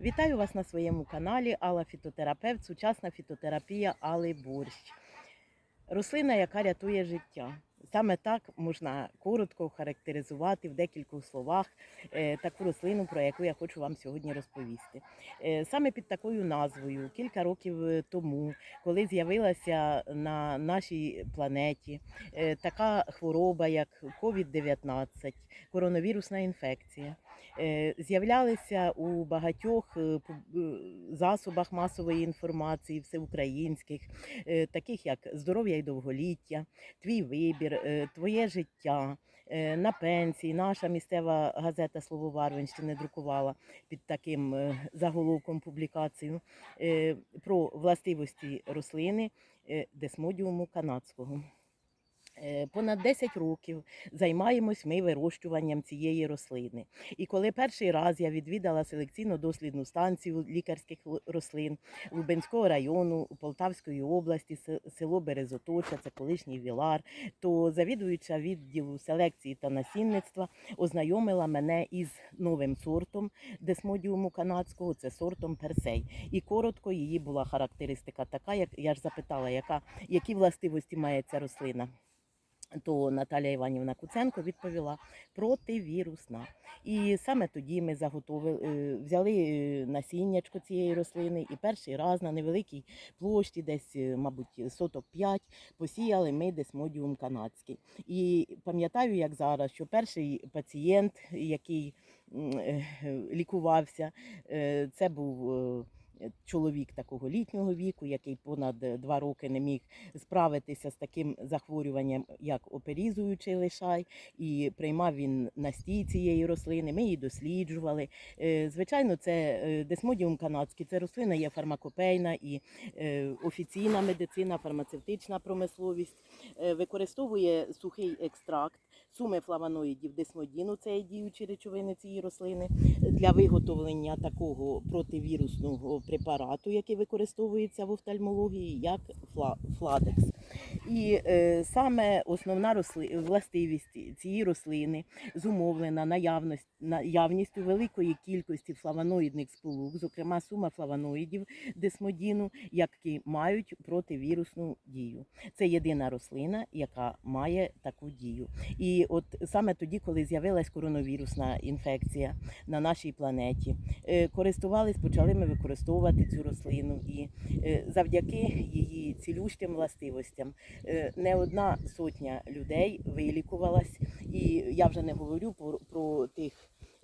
Вітаю вас на своєму каналі Алла Фітотерапевт, сучасна фітотерапія Алли Борщ. Рослина, яка рятує життя. Саме так можна коротко характеризувати в декількох словах е, таку рослину, про яку я хочу вам сьогодні розповісти. Е, Саме під такою назвою кілька років е, тому, коли з'явилася на нашій планеті така хвороба, як COVID-19, коронавірусна інфекція, з'являлися у багатьох пуб- е, засобах масової інформації, всеукраїнських, е, таких як здоров'я і довголіття, твій вибір, е, твоє життя. е, На пенсії наша місцева газета Слово Варвинщини друкувала під таким заголовком публікацію про властивості рослини десмодіуму канадського. Е, Понад 10 років займаємось ми вирощуванням цієї рослини. І коли перший раз я відвідала селекційно-дослідну станцію лікарських рослин Лубенського району Полтавської області, се- село Березоточа, це колишній Вілар, то завідуюча відділу селекції та насінництва ознайомила мене із новим сортом десмодіуму канадського, це сортом персей. І коротко її була характеристика така, як я ж запитала, яка, які властивості має ця рослина то Наталія Іванівна Куценко відповіла противірусна. І саме тоді ми заготовили, е, взяли е, насіннячко цієї рослини і перший раз на невеликій площі, десь, е, мабуть, соток 5, посіяли ми десмодіум канадський. І пам'ятаю, як зараз, що перший пацієнт, який лікувався, це був. Е, Чоловік такого літнього віку, який понад е, два роки не міг справитися з таким захворюванням, як оперізуючий лишай, і приймав він настій цієї рослини. Ми її досліджували. Е, Звичайно, це десмодіум канадський, це рослина є фармакопейна і офіційна медицина, фармацевтична промисловість використовує сухий екстракт. Суми флавоноїдів десмодіну, це діючі речовини цієї рослини, для виготовлення такого противірусного препарату, який використовується в офтальмології, як фла- фладекс. І е, саме основна росли... властивість цієї рослини зумовлена наявність... наявністю великої кількості флавоноїдних сполук, зокрема сума флавоноїдів десмодіну, які мають противірусну дію. Це єдина рослина, яка має таку дію. І от саме тоді, коли з'явилась коронавірусна інфекція на нашій планеті, е, користувались, почали ми використовувати цю рослину, і е, завдяки її цілющим властивостям е, не одна сотня людей вилікувалась. І я вже не говорю про, про тих.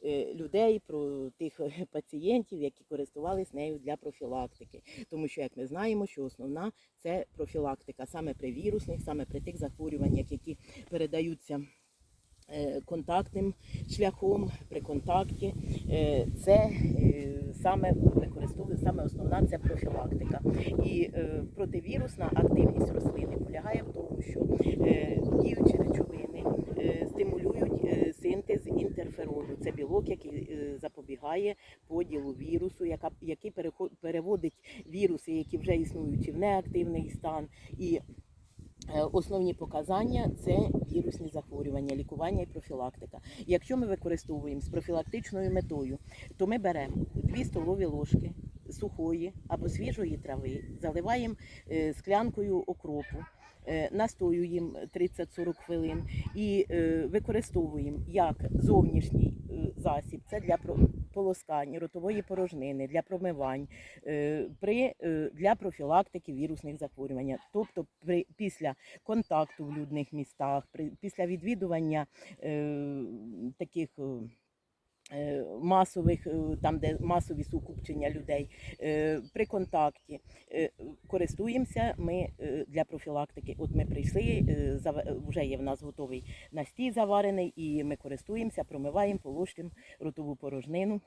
е, Людей про тих е, пацієнтів, які користувались нею для профілактики, тому що, як ми знаємо, що основна це профілактика саме при вірусних, саме при тих захворюваннях, які передаються контактним шляхом при контакті. Е, Це е, саме використовує саме основна це профілактика. І е, противірусна активність рослини полягає в тому, що е, діючі речовини е, стимулюють е, синтез інтерферону. Це білок, який е, запобігає поділу вірусу, яка, який переводить віруси, які вже існуючі в неактивний стан. І Е, Основні показання це вірусні захворювання, лікування і профілактика. Якщо ми використовуємо з профілактичною метою, то ми беремо 2 столові ложки сухої або свіжої трави, заливаємо е, склянкою окропу, е, настоюємо 30-40 хвилин і е, використовуємо як зовнішній е, засіб, це для полоскань ротової порожнини, для промивань, при, для профілактики вірусних захворювань. Тобто при, після контакту в людних містах, при, після відвідування таких. Е, Масових, е, там, де масові сукупчення людей е, при контакті користуємося ми для профілактики. От ми прийшли, вже є в нас готовий настій заварений, і ми користуємося, промиваємо, полощимо ротову порожнину.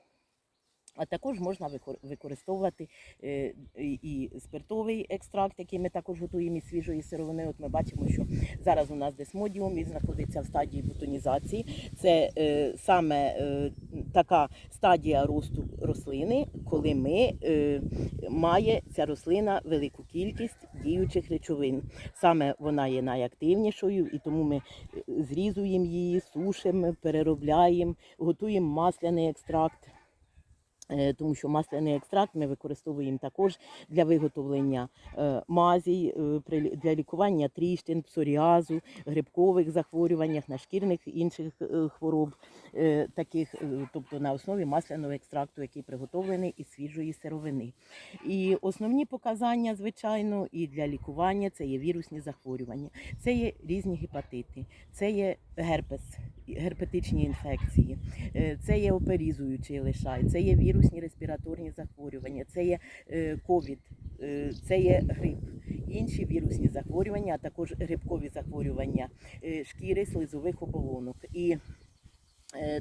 А також можна використовувати е, і спиртовий екстракт, який ми також готуємо із свіжої сировини. От ми бачимо, що зараз у нас десмодіум він знаходиться в стадії бутонізації. Це е, саме е, така стадія росту рослини, коли ми має ця рослина велику кількість діючих речовин. Саме вона є найактивнішою, і тому ми зрізуємо її, сушимо, переробляємо, готуємо масляний екстракт. Е, Тому що масляний екстракт ми використовуємо також для виготовлення е, мазій, е, для лікування тріщин, псоріазу, грибкових захворюваннях, нашкірних інших хвороб, таких, тобто на основі масляного екстракту, який приготовлений із свіжої сировини. І основні показання, звичайно, і для лікування це є вірусні захворювання, це є різні гепатити, це є герпес, герпетичні інфекції, е, це є оперізуючий лишай, це є вірусні респіраторні захворювання, це є е, ковід, е, це є грип. Інші вірусні захворювання, а також грибкові захворювання шкіри, слизових оболонок. І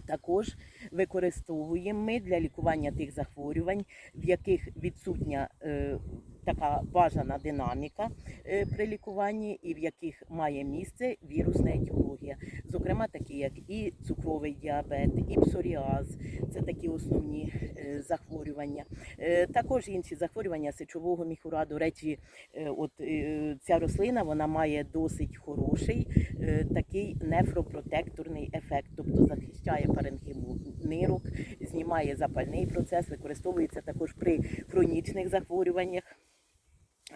також використовуємо ми для лікування тих захворювань, в яких відсутня така бажана динаміка е, при лікуванні, і в яких має місце вірусна етіологія, зокрема такі як і цукровий діабет, і псоріаз, це такі основні е, захворювання. Е, Також інші захворювання сечового міхура. До речі, от ця рослина вона має досить хороший такий нефропротекторний ефект, тобто захищає паренхіму нирок, знімає запальний процес, використовується також при хронічних захворюваннях.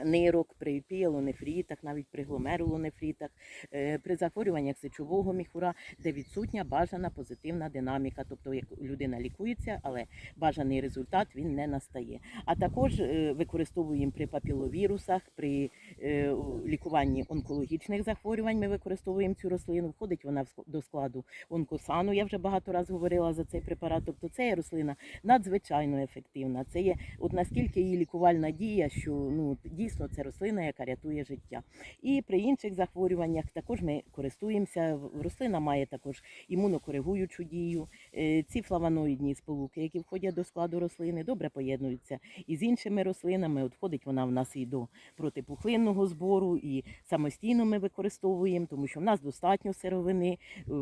Нирок, при піелонефрітах, навіть при гломерулонефрітах, е, при захворюваннях сечового міхура, де відсутня бажана позитивна динаміка, тобто як людина лікується, але бажаний результат він не настає. А також е, використовуємо при папіловірусах, при е, лікуванні онкологічних захворювань. Ми використовуємо цю рослину. Входить вона до складу онкосану. Я вже багато разів говорила за цей препарат. Тобто це є рослина надзвичайно ефективна. Це є от наскільки її лікувальна дія, що ну дійсно це рослина, яка рятує життя. І при інших захворюваннях також ми користуємося. Рослина має також імунокоригуючу дію. Е, Ці флавоноїдні сполуки, які входять до складу рослини, добре поєднуються із іншими рослинами. От входить вона в нас і до протипухлинного збору, і самостійно ми використовуємо, тому що в нас достатньо сировини. Е,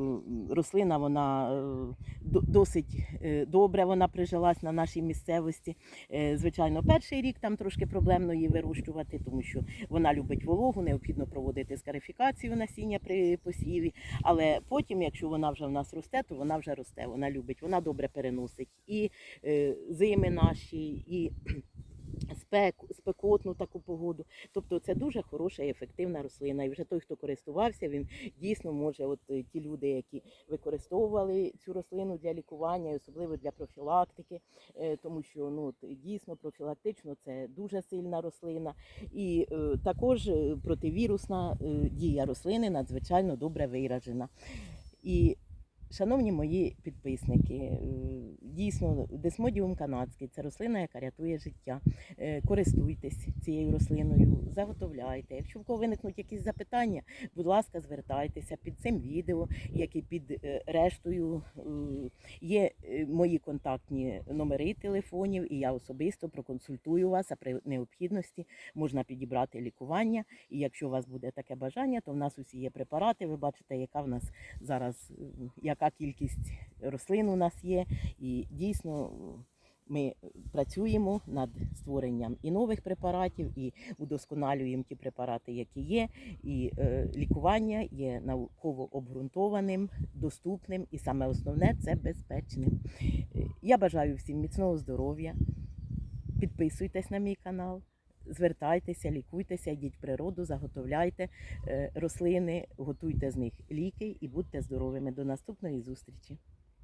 Рослина вона е, досить добре вона прижилась на нашій місцевості. Звичайно, перший рік там трошки проблемно її вирощувати, тому що вона любить вологу, необхідно проводити скарифікацію насіння при посіві. Але потім, якщо вона вже в нас росте, то вона вже росте. Вона любить, вона добре переносить і е, зими наші, і спеку, спекотну таку погоду. Тобто це дуже хороша і ефективна рослина. І вже той, хто користувався, він дійсно може, от е, ті люди, які використовували цю рослину для лікування, і особливо для профілактики, е, тому що ну дійсно профілактично це дуже сильна рослина. І е, також противірусна дія рослини надзвичайно добре виражена. І Шановні мої підписники, е, дійсно десмодіум канадський це рослина, яка рятує життя. Е, Користуйтесь цією рослиною, заготовляйте. Якщо в кого виникнуть якісь запитання, будь ласка, звертайтеся під цим відео, як і під е, рештою. Є мої контактні номери телефонів, і я особисто проконсультую вас, а при необхідності можна підібрати лікування. І якщо у вас буде таке бажання, то в нас усі є препарати. Ви бачите, яка в нас зараз е, яка кількість рослин у нас є, і дійсно. Ми працюємо над створенням і нових препаратів, і удосконалюємо ті препарати, які є. І е, лікування є науково обґрунтованим, доступним, і саме основне це безпечним. Е, Я бажаю всім міцного здоров'я. Підписуйтесь на мій канал. Звертайтеся, лікуйтеся, йдіть в природу, заготовляйте е, рослини, готуйте з них ліки і будьте здоровими. До наступної зустрічі.